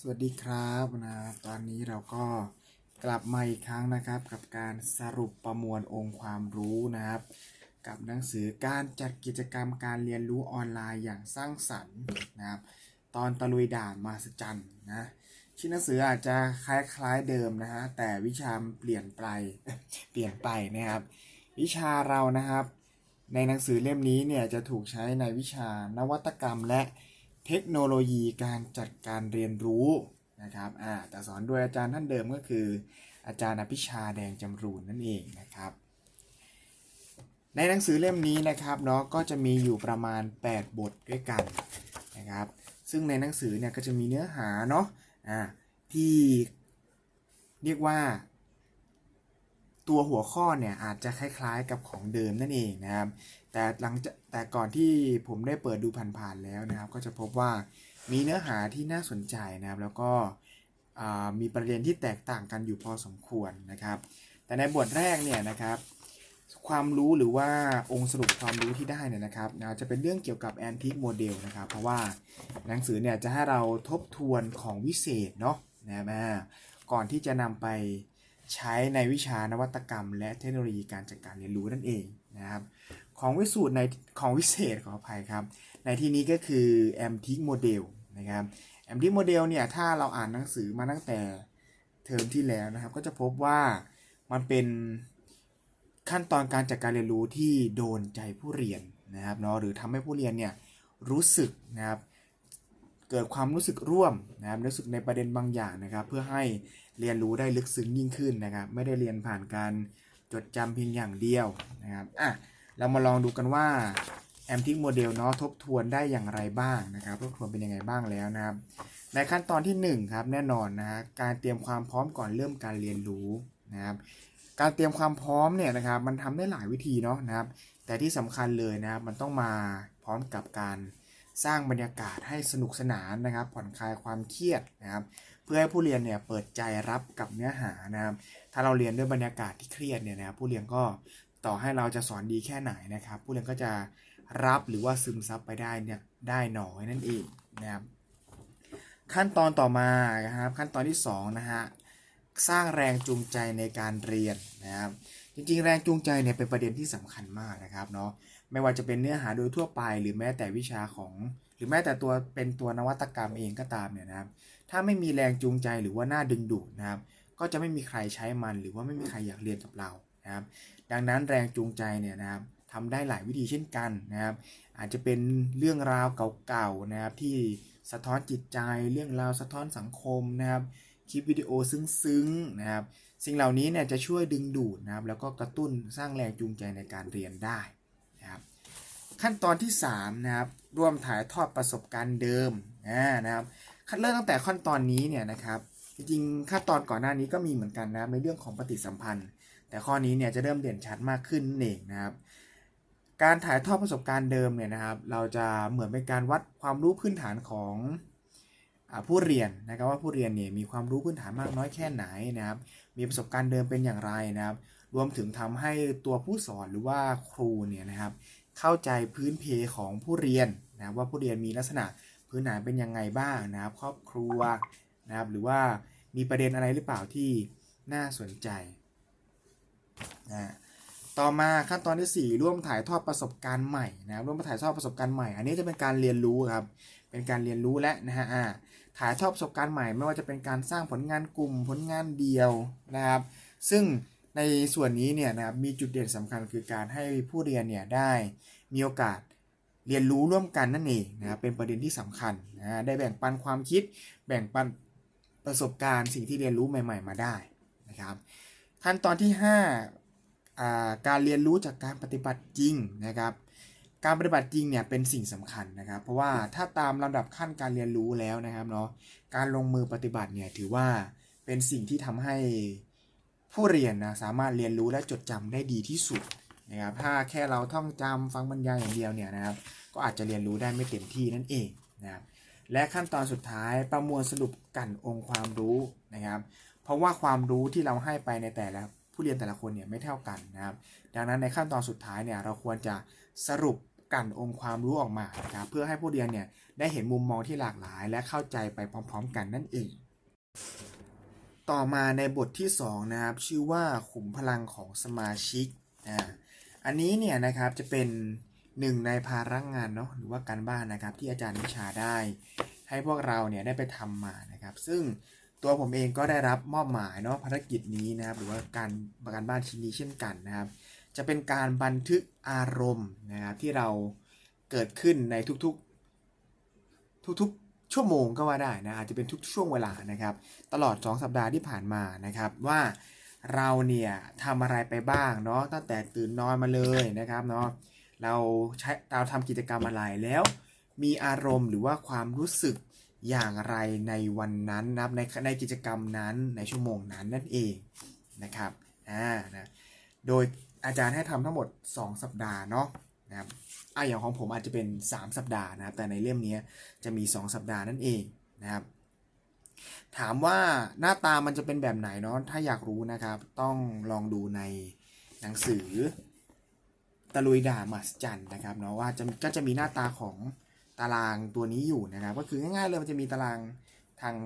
สวัสดีครับนะตอนนี้เราก็กลับมาอีกครั้งนะครับ กับการสรุปประมวลองค์ความรู้นะครับ กับหนังสือการจัดกิจกรรมการเรียนรู้ออนไลน์อย่างสร้างสรรค์นะครับ ตอนตะลุยด่านมาสจันนะชื่อหนังสืออาจจะคล้ายๆเดิมนะฮะแต่วิชาเปลี่ยนไปเปลี่ยนไปนะครับ วิชาเรานะครับ ในหนังสือเล่มนี้เนี่ยจะถูกใช้ในวิชานวัตกรรมและ เทคโนโลยีการจัดการเรียนรู้นะครับอ่าแต่สอนโดยอาจารย์ท่านเดิมก็คือ อาจารย์อภิชาแดงจำรูนนั่นเองนะครับ ในหนังสือเล่มนี้นะครับเนาะก็จะมีอยู่ประมาณ 8 บทด้วยกันนะครับ ซึ่งในหนังสือเนี่ยก็จะมีเนื้อหาเนาะอ่าที่เรียกว่า ตัวหัวข้อเนี่ยอาจจะคล้ายๆกับของเดิมนั่นเองนะครับ แต่หลังจากแต่ก่อนที่ผมได้เปิดดูผ่านๆแล้วนะครับ ก็จะพบว่ามีเนื้อหาที่น่าสนใจนะครับ แล้วก็มีประเด็นที่แตกต่างกันอยู่พอสมควรนะครับ แต่ในบทแรกเนี่ยนะครับความรู้หรือว่าองค์สรุปความรู้ที่ได้เนี่ยนะครับจะเป็นเรื่องเกี่ยวกับแอนทิกโมเดลนะครับเพราะว่าหนังสือเนี่ยจะให้เราทบทวนของวิเศษเนาะนะครับอ่าก่อนที่จะนำไป ใช้ในวิชานวัตกรรม และเทคโนโลยีการจัดการเรียนรู้นั่นเองนะครับ ของวิสูตรในของวิเศษขออภัยครับ ในที่นี้ก็คือแอมทิกโมเดลนะครับแอมทิกโมเดลเนี่ยถ้าเราอ่านหนังสือมาตั้งแต่เทอมที่แล้วนะครับ ก็จะพบว่ามันเป็นขั้นตอนการจัดการเรียนรู้ที่โดนใจผู้เรียนนะครับเนาะหรือทำให้ผู้เรียนเนี่ยรู้สึกนะครับเกิดความรู้สึกร่วมนะครับรู้สึกในประเด็นบางอย่างนะครับ เพื่อให้ เรียนรู้ได้ลึกซึ้งยิ่งขึ้นนะครับ ไม่ได้เรียนผ่านการจดจำเพียงอย่างเดียวนะครับอะเรามาลองดูกันว่าแอมทิกโมเดลเนาะทบทวนได้อย่างไรบ้างนะครับทบทวนเป็นยังไงบ้างแล้วนะครับ ในขั้นตอนที่1ครับแน่นอนนะฮะการเตรียมความพร้อมก่อนเริ่มการเรียนรู้นะครับการเตรียมความพร้อมเนี่ยนะครับมันทำได้หลายวิธีเนาะนะครับ แต่ที่สำคัญเลยนะครับมันต้องมาพร้อมกับการสร้างบรรยากาศให้สนุกสนานนะครับ ผ่อนคลายความเครียดนะครับ เพื่อให้ผู้เรียนเนี่ยเปิดใจรับกับเนื้อหานะครับ ถ้าเราเรียนด้วยบรรยากาศที่เครียดเนี่ยนะครับผู้เรียนก็ต่อให้เราจะสอนดีแค่ไหนนะครับ ผู้เรียนก็จะรับหรือว่าซึมซับไปได้เนี่ยได้น้อยนั่นเองนะครับ ขั้นตอนต่อมานะครับ ขั้นตอนที่2นะฮะสร้างแรงจูงใจในการเรียนนะครับ จริงๆ แรงจูงใจเนี่ยเป็นประเด็นที่สำคัญมากนะครับเนาะไม่ว่าจะเป็นเนื้อหาโดยทั่วไป หรือแม้แต่วิชาของ หรือแม้แต่ตัวเป็นตัวนวัตกรรมเองก็ตามเนี่ยนะครับ ถ้าไม่มีแรงจูงใจหรือว่าหน่าดึงดูดนะครับ ก็จะไม่มีใครใช้มันหรือว่าไม่มีใครอยากเรียนกับเรานะครับ ดังนั้นแรงจูงใจเนี่ยนะครับทำได้หลายวิธีเช่นกันนะครับ อาจจะเป็นเรื่องราวเก่าๆนะครับ ที่สะท้อนจิตใจ เรื่องราวสะท้อนสังคมนะครับ คลิปวิดีโอซึ้งๆนะครับ สิ่งเหล่านี้เนี่ยจะช่วยดึงดูดนะครับ แล้วก็กระตุ้นสร้างแรงจูงใจในการเรียนได้นะครับ ขั้นตอนที่3นะครับร่วมถ่ายทอดประสบการณ์เดิมนะครับ ขั้นเริ่มตั้งแต่ขั้นตอนนี้เนี่ยนะครับ จริงๆขั้นตอนก่อนหน้านี้ก็มีเหมือนกันนะในเรื่องของปฏิสัมพันธ์ แต่ข้อนี้เนี่ยจะเริ่มเด่นชัดมากขึ้นนั่นเองนะครับ การถ่ายทอดประสบการณ์เดิมเนี่ยนะครับ เราจะเหมือนเป็นการวัดความรู้พื้นฐานของผู้เรียนนะครับว่าผู้เรียนเนี่ยมีความรู้พื้นฐานมากน้อยแค่ไหนนะครับ มีประสบการณ์เดิมเป็นอย่างไรนะครับ รวมถึงทำให้ตัวผู้สอนหรือว่าครูเนี่ยนะครับ เข้าใจพื้นเพของผู้เรียนนะว่าผู้เรียนมีลักษณะ พื้นฐานเป็นยังไงบ้างนะครับ ครอบครัวนะครับ หรือว่ามีประเด็นอะไรหรือเปล่าที่น่าสนใจนะต่อมาขั้นตอนที่ 4 ร่วมถ่ายทอดประสบการณ์ใหม่นะครับร่วมถ่ายทอดประสบการณ์ใหม่ อันนี้จะเป็นการเรียนรู้ครับเป็นการเรียนรู้และนะฮะถ่ายทอดประสบการณ์ใหม่ ไม่ว่าจะเป็นการสร้างผลงานกลุ่มผลงานเดียวนะครับ ซึ่งในส่วนนี้เนี่ยนะครับมีจุดเด่นสำคัญคือการให้ผู้เรียนเนี่ยได้มีโอกาส เรียนรู้ร่วมกันนั่นเองนะครับเป็นประเด็นที่สำคัญนะได้แบ่งปันความคิด แบ่งปันประสบการณ์สิ่งที่เรียนรู้ใหม่ ๆ มาได้นะครับขั้นตอนที่5าการเรียนรู้จากการปฏิบัติจริงนะครับ การปฏิบัติจริงเนี่ยเป็นสิ่งสำคัญนะครับ เพราะว่าถ้าตามลำดับขั้นการเรียนรู้แล้วนะครับเนาะการลงมือปฏิบัติเนี่ยถือว่าเป็นสิ่งที่ทำให้ผู้เรียนนะสามารถเรียนรู้และจดจำได้ดีที่สุด นะครับถ้าแค่เราท่องจำฟังบรรยายอย่างเดียวเนี่ยนะครับก็อาจจะเรียนรู้ได้ไม่เต็มที่นั่นเองนะครับและขั้นตอนสุดท้ายประมวลสรุปกันองค์ความรู้นะครับ เพราะว่าความรู้ที่เราให้ไปในแต่ละผู้เรียนแต่ละคนเนี่ยไม่เท่ากันนะครับ ดังนั้นในขั้นตอนสุดท้ายเนี่ยเราควรจะสรุปกันองค์ความรู้ออกมานะครับเพื่อให้ผู้เรียนเนี่ยได้เห็นมุมมองที่หลากหลาย และเข้าใจไปพร้อม ๆ กันนั่นเอง ต่อมาในบทที่2นะครับชื่อว่าขุมพลังของสมาชิกอ่า อันนี้เนี่ยนะครับจะเป็นหนึ่งในภาระงานเนาะหรือว่าการบ้านนะครับที่อาจารย์วิชาได้ ให้พวกเราเนี่ยได้ไปทำมานะครับ ซึ่งตัวผมเองก็ได้รับมอบหมายเนาะภารกิจนี้นะครับ หรือว่าการการบ้านชิ้นนี้เช่นกันนะครับ จะเป็นการบันทึกอารมณ์นะครับที่เราเกิดขึ้นในทุกๆทุกๆชั่วโมงก็ว่าได้นะอาจจะเป็นทุกช่วงเวลานะครับ ตลอด 2 สัปดาห์ที่ผ่านมานะครับว่า เราเนี่ยทำอะไรไปบ้างเนาะตั้งแต่ตื่นนอนมาเลยนะครับเนาะเราใช้เราทำกิจกรรมอะไรแล้ว มีอารมณ์หรือว่าความรู้สึกอย่างไรในวันนั้นนะครับในในกิจกรรมนั้นในชั่วโมงนั้นนั่นเองนะครับอ่านะโดยอาจารย์ให้ทำทั้งหมด 2 สัปดาห์เนาะนะครับอะอย่างของผมอาจจะเป็น 3 สัปดาห์นะครับแต่ในเล่มนี้จะมี 2 สัปดาห์นั่นเองนะครับ ถามว่าหน้าตามันจะเป็นแบบไหนเนาะถ้าอยากรู้นะครับ ต้องลองดูในหนังสือตะลุยด่ามัสจันนะครับเนาะว่าจะก็จะมีหน้าตาของตารางตัวนี้อยู่นะครับ ก็คือง่ายๆเลยมันจะมีตารางทาง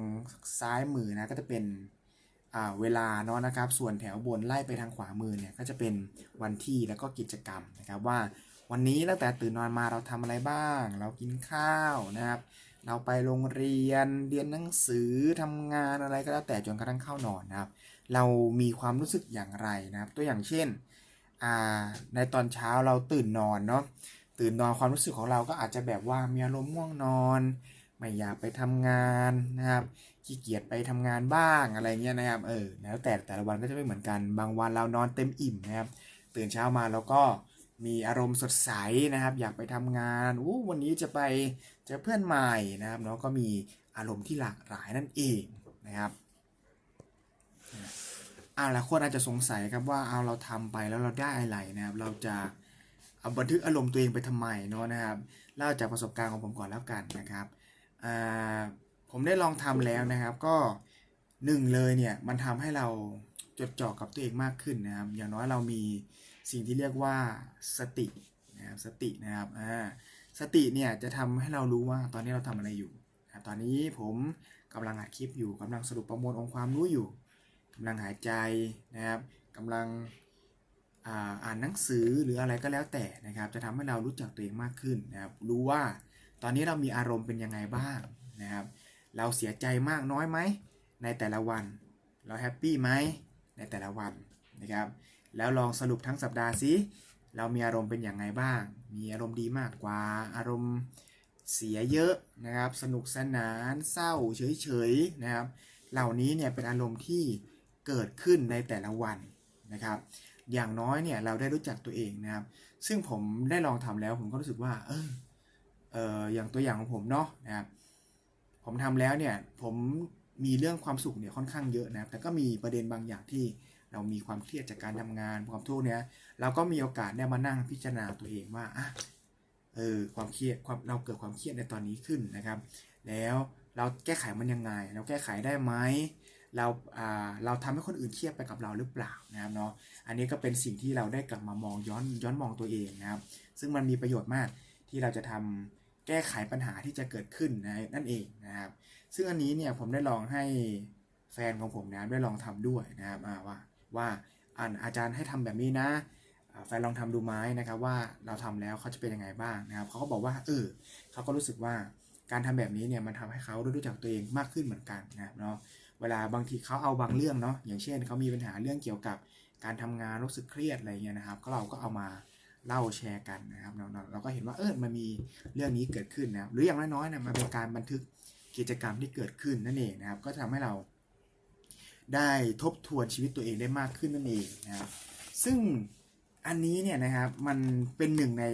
ซ้ายมือนะก็จะเป็นอ่าเวลาเนาะนะครับ ส่วนแถวบนไล่ไปทางขวามือเนี่ยก็จะเป็นวันที่แล้วก็กิจกรรมนะครับว่าวันนี้ตั้งแต่ตื่นนอนมาเราทำอะไรบ้าง เรากินข้าวนะครับ เราไปโรงเรียนเรียนหนังสือทำงานอะไรก็แล้วแต่จนกระทั่งเข้านอนนะครับ เรามีความรู้สึกอย่างไรนะครับ ตัวอย่างเช่นอ่าในตอนเช้าเราตื่นนอนเนาะตื่นนอนความรู้สึกของเราก็อาจจะแบบว่ามีอารมณ์ง่วงนอน ไม่อยากไปทำงานนะครับขี้เกียจไปทำงานบ้างอะไรเงี้ยนะครับเออแล้วแต่แต่ละวันก็จะไม่เหมือนกันบางวันเรานอนเต็มอิ่มนะครับ ตื่นเช้ามาเราก็มีอารมณ์สดใสนะครับ อยากไปทำงานอู้วันนี้จะไป จอเพื่อนใหม่นะครับเนาะก็มีอารมณ์ที่หลากหลายนั่นเองนะครับอาหลายคนอาจจะสงสัยครับว่าเอาเราทำไปแล้วเราได้อะไรนะครับ เราจะเอาบันทึกอารมณ์ตัวเองไปทำไมเนาะนะครับเล่าจากประสบการณ์ของผมก่อนแล้วกันนะครับผมได้ลองทำแล้วนะครับ ก็หนึ่งเลยเนี่ยมันทำให้เราจดจ่อกับตัวเองมากขึ้นนะครับ อย่างน้อยเรามีสิ่งที่เรียกว่าสตินะครับสตินะครับอ่า สติเนี่ยจะทำให้เรารู้ว่าตอนนี้เราทำอะไรอยู่นะตอนนี้ผมกำลังอัดคลิปอยู่กำลังสรุปประมวลองค์ความรู้อยู่กำลังหายใจนะครับกำลังอ่านหนังสือหรืออะไรก็แล้วแต่นะครับ จะทำให้เรารู้จักตัวเองมากขึ้นนะครับ รู้ว่าตอนนี้เรามีอารมณ์เป็นยังไงบ้างนะครับ เราเสียใจมากน้อยไหมในแต่ละวัน เราแฮปปี้ไหมในแต่ละวันนะครับ แล้วลองสรุปทั้งสัปดาห์สิเรามีอารมณ์เป็นอย่างไรบ้าง มีอารมณ์ดีมากกว่า อารมณ์เสียเยอะนะครับ สนุกสนาน เศร้า เฉยๆนะครับ เหล่านี้เนี่ยเป็นอารมณ์ที่เกิดขึ้นในแต่ละวันนะครับ อย่างน้อยเนี่ยเราได้รู้จักตัวเองนะครับ ซึ่งผมได้ลองทำแล้วผมก็รู้สึกว่า เออเอออย่างตัวอย่างของผมเนาะนะครับ ผมทำแล้วเนี่ยผมมีเรื่องความสุขเนี่ยค่อนข้างเยอะนะครับ แต่ก็มีประเด็นบางอย่างที่ เรามีความเครียดจากการทำงานความทุกข์เนี่ยเราก็มีโอกาสได้มานั่งพิจารณาตัวเองว่าอะเออความเครียดความเราเกิดความเครียดในตอนนี้ขึ้นนะครับ แล้วเราแก้ไขมันยังไง เราแก้ไขได้ไหมเราอ่าเราทำให้คนอื่นเครียดไปกับเราหรือเปล่านะครับเนาะอันนี้ก็เป็นสิ่งที่เราได้กลับมามองย้อนย้อนมองตัวเองนะครับ ซึ่งมันมีประโยชน์มากที่เราจะทำแก้ไขปัญหาที่จะเกิดขึ้นนะนั่นเองนะครับ ซึ่งอันนี้เนี่ยผมได้ลองให้แฟนของผมนะได้ลองทำด้วยนะครับว่า ว่าอ่านอาจารย์ให้ทำแบบนี้นะแฟนลองทำดูไหมนะครับว่าเราทำแล้วเขาจะเป็นยังไงบ้างนะครับเขาก็บอกว่าเออเขาก็รู้สึกว่าการทำแบบนี้เนี่ยมันทำให้เขารู้จักตัวเองมากขึ้นเหมือนกันนะครับเนาะเวลาบางทีเขาเอาบางเรื่องเนาะอย่างเช่นเขามีปัญหาเรื่องเกี่ยวกับการทำงานรู้สึกเครียดอะไรเงี้ยนะครับ ก็เราก็เอามาเล่าแชร์กันนะครับเราเราเราก็เห็นว่าเออมันมีเรื่องนี้เกิดขึ้นนะครับหรืออย่างน้อยๆเนี่ยมันเป็นการบันทึกกิจกรรมที่เกิดขึ้นนั่นเองนะครับ ก็ทำให้เรา ได้ทบทวนชีวิตตัวเองได้มากขึ้นนั่นเองนะครับซึ่งอันนี้เนี่ยนะครับมันเป็นหนึ่งใน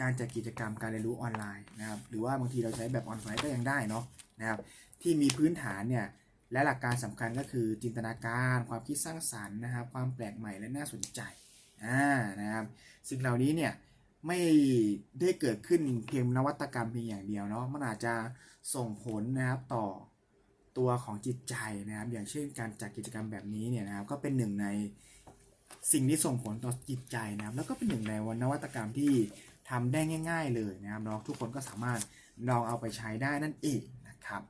การจัดกิจกรรมการเรียนรู้ออนไลน์นะครับหรือว่าบางทีเราใช้แบบออนไลน์ก็ยังได้เนาะนะครับที่มีพื้นฐานเนี่ยและหลักการสำคัญก็คือจินตนาการความคิดสร้างสรรค์นะครับ ความแปลกใหม่และน่าสนใจอ่านะครับสิ่งเหล่านี้เนี่ยไม่ได้เกิดขึ้นเพียงนวัตกรรมเพียงอย่างเดียวเนาะมันอาจจะส่งผลนะครับต่อ ตัวของจิตใจนะครับ อย่างเช่นการจัดกิจกรรมแบบนี้เนี่ยนะครับ ก็เป็นหนึ่งในสิ่งที่ส่งผลต่อจิตใจนะครับ แล้วก็เป็นหนึ่งในวนวัตกรรมที่ทำได้ง่าย ๆ เลยนะครับเนาะทุกคนก็สามารถลองเอาไปใช้ได้นั่นเองนะครับ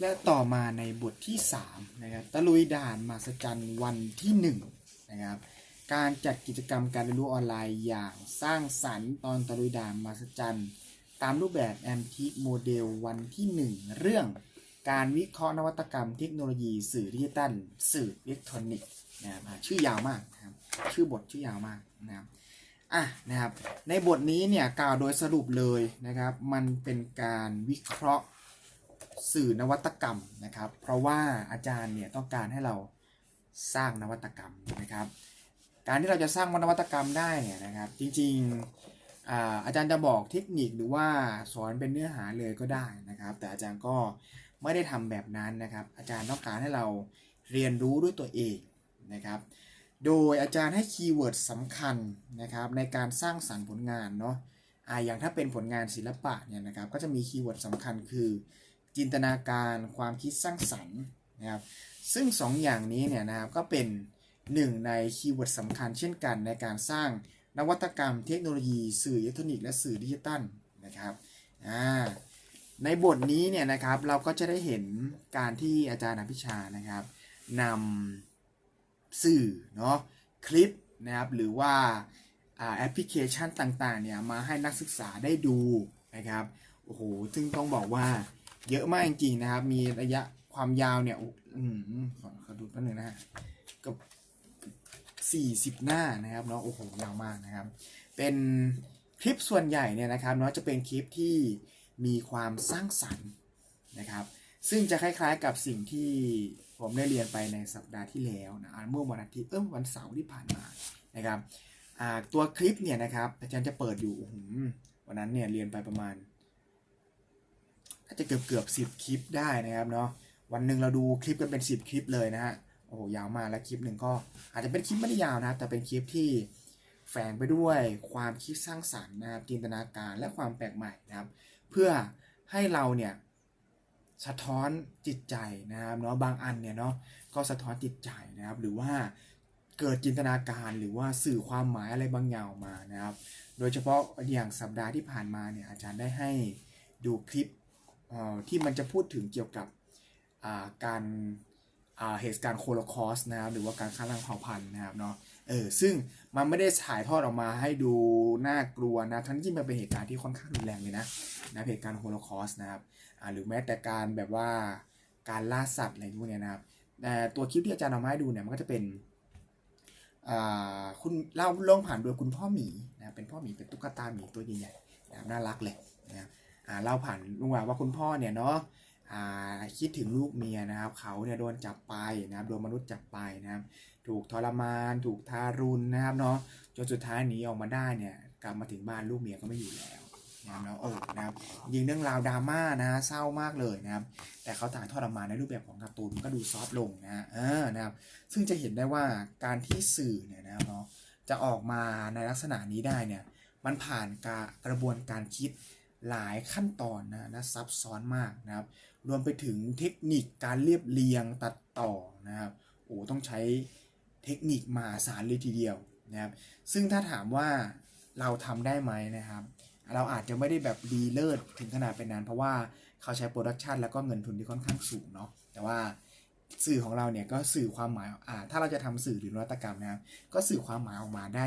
และต่อมาในบทที่3นะครับตะลุยด่านมาสจันวันที่1นะครับการจัดกิจกรรมการเรียนรู้ออนไลน์อย่างสร้างสรรค์ตอนตะลุยด่านมาสจัน ตามรูปแบบแอมทิโมเดลวันที่ 1 เรื่องการวิเคราะห์นวัตกรรมเทคโนโลยีสื่อดิจิตัลสื่ออิเล็กทรอนิกส์นะครับชื่อยาวมากนะครับชื่อบทชื่อยาวมากนะครับอะนะครับในบทนี้เนี่ยกล่าวโดยสรุปเลยนะครับมันเป็นการวิเคราะห์สื่อนวัตกรรมนะครับ เพราะว่าอาจารย์เนี่ยต้องการให้เราสร้างนวัตกรรมนะครับ การที่เราจะสร้างนวัตกรรมได้เนี่ยนะครับ จริงๆ อาจารย์จะบอกเทคนิคหรือว่าสอนเป็นเนื้อหาเลยก็ได้นะครับ แต่อาจารย์ก็ไม่ได้ทำแบบนั้นนะครับ อาจารย์ต้องการให้เราเรียนรู้ด้วยตัวเองนะครับ โดยอาจารย์ให้คีย์เวิร์ดสำคัญนะครับในการสร้างสรรค์ผลงานเนาะอ่าอย่างถ้าเป็นผลงานศิลปะเนี่ยนะครับ ก็จะมีคีย์เวิร์ดสำคัญคือ จินตนาการความคิดสร้างสรรค์นะครับซึ่งสองอย่างนี้เนี่ยนะครับก็เป็นหนึ่งในคีย์เวิร์ดสำคัญเช่นกันในการสร้าง นวัตกรรมเทคโนโลยี สื่ออิเล็กทรอนิกส์และสื่อดิจิตัลนะครับอ่าในบทนี้เนี่ยนะครับเราก็จะได้เห็นการที่อาจารย์อภิชานะครับนำสื่อเนาะคลิปนะครับหรือว่าแอปพลิเคชันต่างๆเนี่ยมาให้นักศึกษาได้ดูนะครับโอ้โหซึ่งต้องบอกว่าเยอะมากจริงๆนะครับ มีระยะความยาวเนี่ยอุ๊ยอืมขอขอดูแป๊บนึงนะฮะกับ สี่สิบหน้านะครับเนาะโอ้โหยาวมากนะครับ เป็นคลิปส่วนใหญ่เนี่ยนะครับเนาะจะเป็นคลิปที่มีความสร้างสรรค์นะครับ ซึ่งจะคล้ายๆกับสิ่งที่ผมได้เรียนไปในสัปดาห์ที่แล้วนะเมื่อวันอาทิตย์เออวันเสาร์ที่ผ่านมานะครับตัวคลิปเนี่ยนะครับอาจารย์จะเปิดอยู่หวันนั้นเนี่ยเรียนไปประมาณอาจจะเกือบเกือบสิบคลิปได้นะครับเนาะวันหนึ่งเราดูคลิปกันเป็นสิบคลิปเลยนะฮะ โอ้ยาวมากและคลิปหนึ่งก็ อาจจะเป็นคลิปไม่ได้ยาวนะครับ แต่เป็นคลิปที่แฝงไปด้วยความคิดสร้างสรรค์นะครับจินตนาการและความแปลกใหม่นะครับ เพื่อให้เราเนี่ยสะท้อนจิตใจนะครับเนาะบางอันเนี่ยเนาะก็สะท้อนจิตใจนะครับ หรือว่าเกิดจินตนาการหรือว่าสื่อความหมายอะไรบางอย่างมานะครับ โดยเฉพาะอย่างสัปดาห์ที่ผ่านมาเนี่ยอาจารย์ได้ให้ดูคลิปที่มันจะพูดถึงเกี่ยวกับการ เหตุการณ์โคโลคอสนะครับหรือว่าการฆ่าล้างเผ่าพันธุ์นะครับเนาะเออซึ่งมันไม่ได้ถ่ายทอดออกมาให้ดูน่ากลัวนะทั้งที่มันเป็นเหตุการณ์ที่ค่อนข้างรุนแรงเลยนะนะเหตุการณ์โฮโลคอสนะครับอ่าหรือแม้แต่การแบบว่าการล่าสัตว์อะไรพวกนี้นะครับแต่ตัวคลิปที่อาจารย์เอามาให้ดูเนี่ยมันก็จะเป็นอ่าคุณเล่าเรื่องผ่านโดยคุณพ่อหมีนะเป็นพ่อหมีเป็นตุ๊กตาหมีตัวใหญ่ๆนะน่ารักเลยนะครับอ่าเล่าผ่านลุงว่าว่าคุณพ่อเนี่ยเนาะ คิดถึงลูกเมียนะครับเขาเนี่ยโดนจับไปนะครับโดนมนุษย์จับไปนะครับถูกทรมาน ถูกทารุณนะครับเนาะจนสุดท้ายหนีออกมาได้เนี่ยกลับมาถึงบ้านลูกเมียก็ไม่อยู่แล้วนะครับเนาะโอ้นะครับยิงเรื่องราวดราม่านะเศร้ามากเลยนะครับ แต่เขาถ่ายทอดออกมาในรูปแบบของการ์ตูนก็ดูซอฟต์ลงนะฮะเออนะครับซึ่งจะเห็นได้ว่าการที่สื่อเนี่ยนะครับเนาะจะออกมาในลักษณะนี้ได้เนี่ยมันผ่านการกระบวนการคิด หลายขั้นตอนนะนะซับซ้อนมากนะครับ รวมไปถึงเทคนิคการเรียบเรียงตัดต่อนะครับโอ้ต้องใช้เทคนิคมาศาลเลยทีเดียวนะครับซึ่งถ้าถามว่าเราทำได้ไหมนะครับ เราอาจจะไม่ได้แบบดีเลิศถึงขนาดเป็นนั้น เพราะว่าเขาใช้โปรดักชันแล้วก็เงินทุนที่ค่อนข้างสูงเนาะแต่ว่าสื่อของเราเนี่ยก็สื่อความหมายอ่าถ้าเราจะทำสื่อหรือนวัตกรรมนะครับก็สื่อความหมายออกมาได้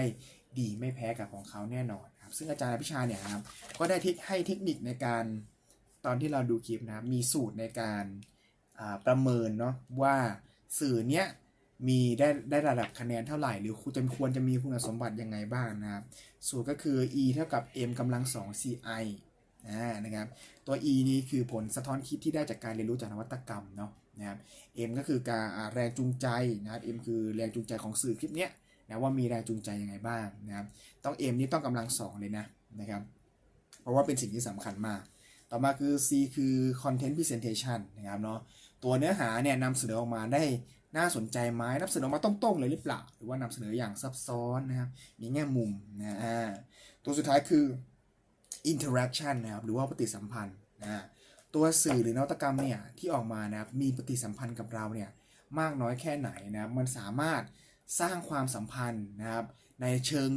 ดีไม่แพ้กับของเขาแน่นอน ซึ่งอาจารย์อภิชาเนี่ยครับก็ได้เทคให้เทคนิคในการตอนที่เราดูคลิปนะครับมีสูตรในการประเมินเนาะว่าสื่อเนี้ยมีได้ได้ระดับคะแนนเท่าไหร่ หรือควรจะควรจะมีคุณสมบัติยังไงบ้างนะครับ สูตรก็คือ e เท่ากับ m กำลัง 2 ci นะครับ ตัว e นี้คือผลสะท้อนคิดที่ได้จากการเรียนรู้จากนวัตกรรมเนาะนะครับ m ก็คือการแรงจูงใจนะครับ m คือแรงจูงใจของสื่อคลิปเนี้ย นะว่ามีแรงจูงใจยังไงบ้างนะครับ ต้อง m นี่ต้องกำลังสองเลยนะนะครับ เพราะว่าเป็นสิ่งที่สำคัญมาก ต่อมาคือ c คือ content presentation นะครับเนาะ ตัวเนื้อหาเนี่ยนำเสนอออกมาได้น่าสนใจไหมนำเสนอมาตรงๆเลยหรือเปล่า หรือว่านำเสนออย่างซับซ้อนนะครับ มีแง่มุมนะตัวสุดท้ายคือ interaction นะครับ หรือว่าปฏิสัมพันธ์นะตัวสื่อหรือนวัตกรรมเนี่ยที่ออกมานะครับ มีปฏิสัมพันธ์กับเราเนี่ยมากน้อยแค่ไหนนะครับ มันสามารถ สร้างความสัมพันธ์นะครับ ในเชิง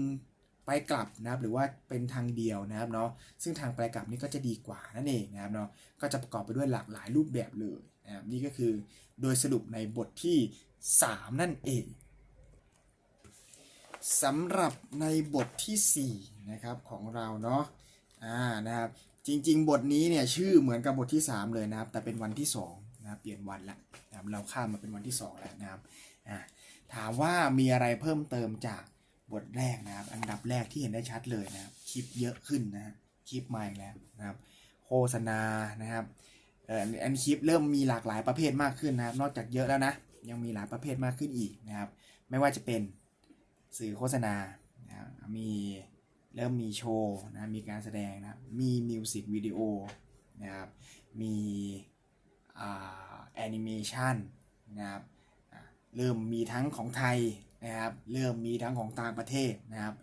ไปกลับนะครับ หรือว่าเป็นทางเดียวนะครับเนาะซึ่งทางไปกลับนี่ก็จะดีกว่านั่นเองนะครับเนาะก็จะประกอบไปด้วยหลากหลายรูปแบบเลยนะครับนี่ก็คือโดยสรุปในบทที่ 3 นั่นเองสำหรับในบททีสี่4นะครับของเราเนาะอ่านะครับจริง ๆ บทนี้เนี่ยชื่อเหมือนกับบทที่ 3 เลยนะครับ แต่เป็นวันที่2นะเปลี่ยนวันละนะครับเราข้ามมาเป็นวันที่2แล้วนะครับอ่า ถามว่ามีอะไรเพิ่มเติมจากบทแรกนะครับ อันดับแรกที่เห็นได้ชัดเลยนะครับ คลิปเยอะขึ้นนะคลิปมาอีกแล้วนะครับ โฆษณานะครับอันคลิปเริ่มมีหลากหลายประเภทมากขึ้นนะครับ นอกจากเยอะแล้วนะ ยังมีหลายประเภทมากขึ้นอีกนะครับ ไม่ว่าจะเป็นสื่อโฆษณานะครับมีเริ่มมีโชว์นะมีการแสดงนะมีมิวสิกวิดีโอนะครับมีแอนิเมชันนะครับ เริ่มมีทั้งของไทยนะครับ เริ่มมีทั้งของต่างประเทศนะครับ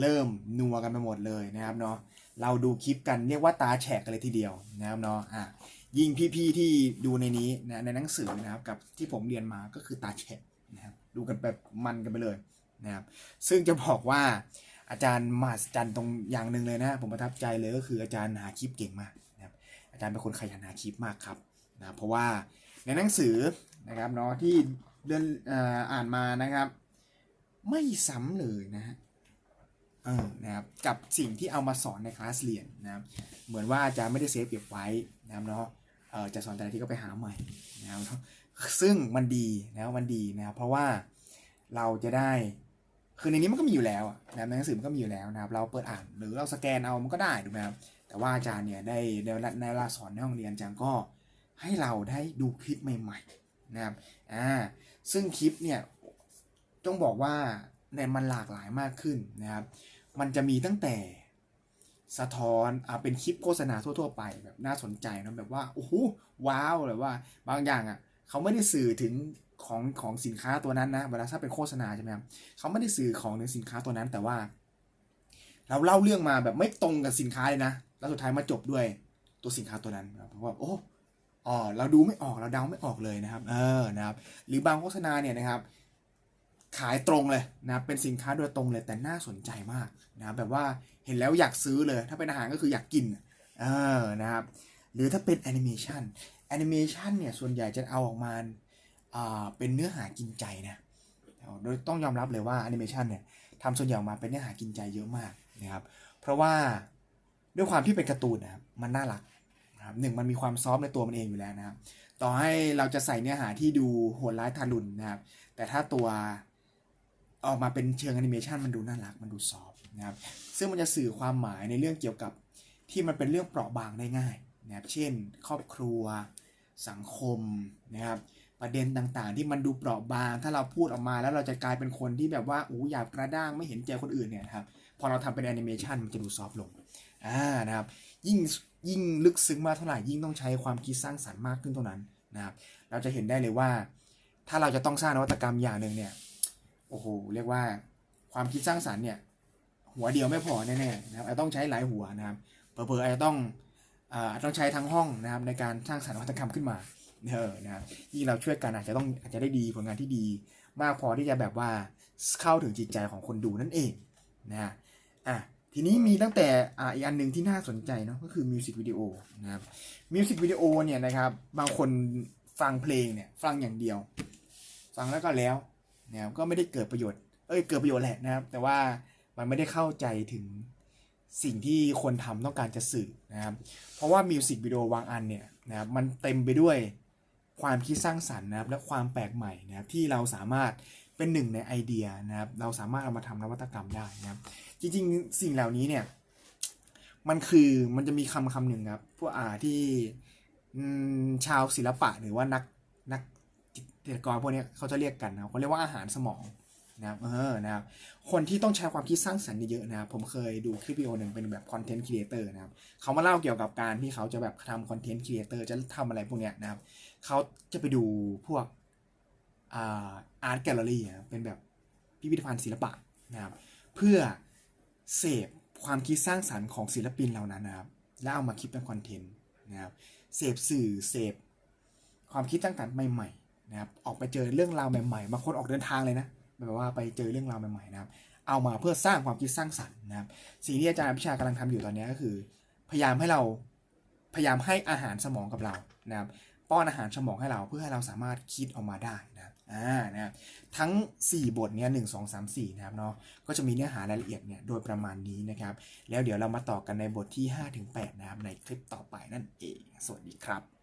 เริ่มนัวกันไปหมดเลยนะครับเนาะ เราดูคลิปกันเรียกว่าตาแฉกกันเลยทีเดียวนะครับเนาะ อะ ยิ่งพี่ๆที่ดูในนี้นะในหนังสือนะครับกับที่ผมเรียนมาก็คือตาแฉกนะครับ ดูกันแบบมันกันไปเลยนะครับ ซึ่งจะบอกว่าอาจารย์มหัศจรรย์ตรงอย่างหนึ่งเลยนะ ผมประทับใจเลยก็คืออาจารย์หาคลิปเก่งมากนะครับ อาจารย์เป็นคนขยันหาคลิปมากครับนะ เพราะว่าในหนังสือนะครับเนาะที่ เรียนอ่ออ่านมานะครับ ไม่ซ้ำเลยนะฮะเออนะครับกับสิ่งที่เอามาสอนในคลาสเรียนนะครับเหมือนว่าอาจารย์ไม่ได้เซฟเก็บไว้นะครับเนาะเออจะสอนแต่ละที่ก็ไปหาใหม่นะครับซึ่งมันดีนะครับมันดีนะครับเพราะว่าเราจะได้คือในนี้มันก็มีอยู่แล้วนะครับในหนังสือมันก็มีอยู่แล้วนะครับ เราเปิดอ่านหรือเราสแกนเอามันก็ได้ถูกไหมครับแต่ว่าอาจารย์เนี่ยได้ในในเวลาสอนในห้องเรียนอาจารย์ก็ให้เราได้ดูคลิปใหม่ ๆ นะครับอ่าซึ่งคลิปเนี่ยต้องบอกว่าเนี่ยมันหลากหลายมากขึ้นนะครับ มันจะมีตั้งแต่สะท้อนอ่าเป็นคลิปโฆษณาทั่ว ๆ ไปแบบน่าสนใจนะแบบว่าโอ้โหว้าวเลยว่าบางอย่างอะเขาไม่ได้สื่อถึงของของสินค้าตัวนั้นนะเวลาถ้าเป็นโฆษณาใช่ไหมครับเขาไม่ได้สื่อของในสินค้าตัวนั้นแต่ว่า เราเล่าเรื่องมาแบบไม่ตรงกับสินค้าเลยนะ แล้วสุดท้ายมาจบด้วยตัวสินค้าตัวนั้นเพราะว่าโอ้ อ๋อเราดูไม่ออกเราเดาไม่ออกเลยนะครับ เออนะครับ หรือบางโฆษณาเนี่ยนะครับขายตรงเลยนะเป็นสินค้าโดยตรงเลยแต่น่าสนใจมากนะบแบบว่าเห็นแล้วอยากซื้อเลย ถ้าเป็นอาหารก็คืออยากกินเออนะครับหรือถ้าเป็นแอนิเมชันแอนิเมชันเนี่ยส่วนใหญ่จะเอาออกมาอ่าเป็นเนื้อหากินใจนะโดยต้องยอมรับเลยว่าแอนิเมชันเนี่ยทำส่วนใหญ่ออกมาเป็นเนื้อหากินใจเยอะมากนะครับเพราะว่าด้วยความที่เป็นการ์ตูนนะครับมันน่ารัก นะครับหนึ่งมันมีความซอฟต์ในตัวมันเองอยู่แล้วนะครับ ต่อให้เราจะใส่เนื้อหาที่ดูโหดร้ายทารุณนะครับ แต่ถ้าตัวออกมาเป็นเชิงแอนิเมชันมันดูน่ารักมันดูซอฟต์นะครับ ซึ่งมันจะสื่อความหมายในเรื่องเกี่ยวกับที่มันเป็นเรื่องเปราะบางได้ง่ายนะครับ เช่น ครอบครัว สังคมนะครับ ประเด็นต่างๆ ที่มันดูเปราะบาง ถ้าเราพูดออกมาแล้วเราจะกลายเป็นคนที่แบบว่าอู้หยาบกระด้างไม่เห็นใจคนอื่นเนี่ยนะครับ พอเราทำเป็นแอนิเมชันมันจะดูซอฟต์ลง อ่า นะครับ ยิ่ง ยิ่งลึกซึ้งมากเท่าไหร่ยิ่งต้องใช้ความคิดสร้างสรรค์มากขึ้นเท่านั้นนะครับ เราจะเห็นได้เลยว่า ถ้าเราจะต้องสร้างนวัตกรรมอย่างหนึ่งเนี่ยโอ้โหเรียกว่าความคิดสร้างสรรค์เนี่ย หัวเดียวไม่พอแน่ๆนะครับอาจต้องใช้หลายหัวนะครับเผลอๆอาจจะต้องอ่าต้องใช้ทั้งห้องนะครับ ในการสร้างสรรค์นวัตกรรมขึ้นมาเออนะครับยิ่งเราช่วยกันอาจจะต้องอาจจะได้ดีผลงานที่ดี มากพอที่จะแบบว่าเข้าถึงจิตใจของคนดูนั่นเองนะอะ ทีนี้มีตั้งแต่อ่าอีกอันหนึ่งที่น่าสนใจเนาะก็คือมิวสิกวิดีโอนะครับมิวสิกวิดีโอเนี่ยนะครับบางคนฟังเพลงเนี่ยฟังอย่างเดียว ฟังแล้วก็แล้วนะครับก็ไม่ได้เกิดประโยชน์เอ้ยเกิดประโยชน์แหละนะครับ แต่ว่ามันไม่ได้เข้าใจถึงสิ่งที่คนทำต้องการจะสื่อนะครับ เพราะว่ามิวสิกวิดีโอบางอันเนี่ยนะครับมันเต็มไปด้วยความคิดสร้างสรรค์นะครับและความแปลกใหม่นะครับที่เราสามารถเป็นหนึ่งในไอเดียนะครับ เราสามารถเอามาทำนวัตกรรมได้นะครับ จริง ๆ สิ่งเหล่านี้เนี่ย มันคือมันจะมีคำคำหนึ่งครับ พวกอ่าที่ชาวศิลปะหรือว่านักนักจิตรกรพวกนี้เขาจะเรียกกันนะเขาเรียกว่าอาหารสมองนะครับเออนะครับคนที่ต้องใช้ความคิดสร้างสรรค์เยอะๆนะครับผมเคยดูคลิปวิดีโอหนึ่งเป็นแบบคอนเทนต์ครีเอเตอร์นะครับเขามาเล่าเกี่ยวกับการที่เขาจะแบบทำคอนเทนต์ครีเอเตอร์จะทำอะไรพวกเนี้ยนะครับเขาจะไปดูพวกอาร์ตแกลเลอรี่เป็นแบบพิพิธภัณฑ์ศิลปะนะครับเพื่อ เสพความคิดสร้างสรรค์ของศิลปินเหล่านั้นนะครับแล้วเอามาคิดเป็นคอนเทนต์นะครับเสพสื่อเสพความคิดต่างๆใหม่ๆนะครับออกไปเจอเรื่องราวใหม่ๆบางคนออกเดินทางเลยนะแบบว่าไปเจอเรื่องราวใหม่ๆนะครับเอามาเพื่อสร้างความคิดสร้างสรรค์นะครับสิ่งที่อาจารย์พิชากำลังทำอยู่ตอนนี้ก็คือ พยายามให้เราพยายามให้อาหารสมองกับเรานะครับป้อนอาหารสมองให้เราเพื่อให้เราสามารถคิดออกมาได้นะครับ อ่านะครับทั้ง 4 บทเนี้ยหนึ่งสองสามสี่นะครับเนาะก็จะมีเนื้อหารายละเอียดเนี่ยโดยประมาณนี้นะครับ แล้วเดี๋ยวเรามาต่อกันในบทที่ 5-8 นะครับในคลิปต่อไปนั่นเอง สวัสดีครับ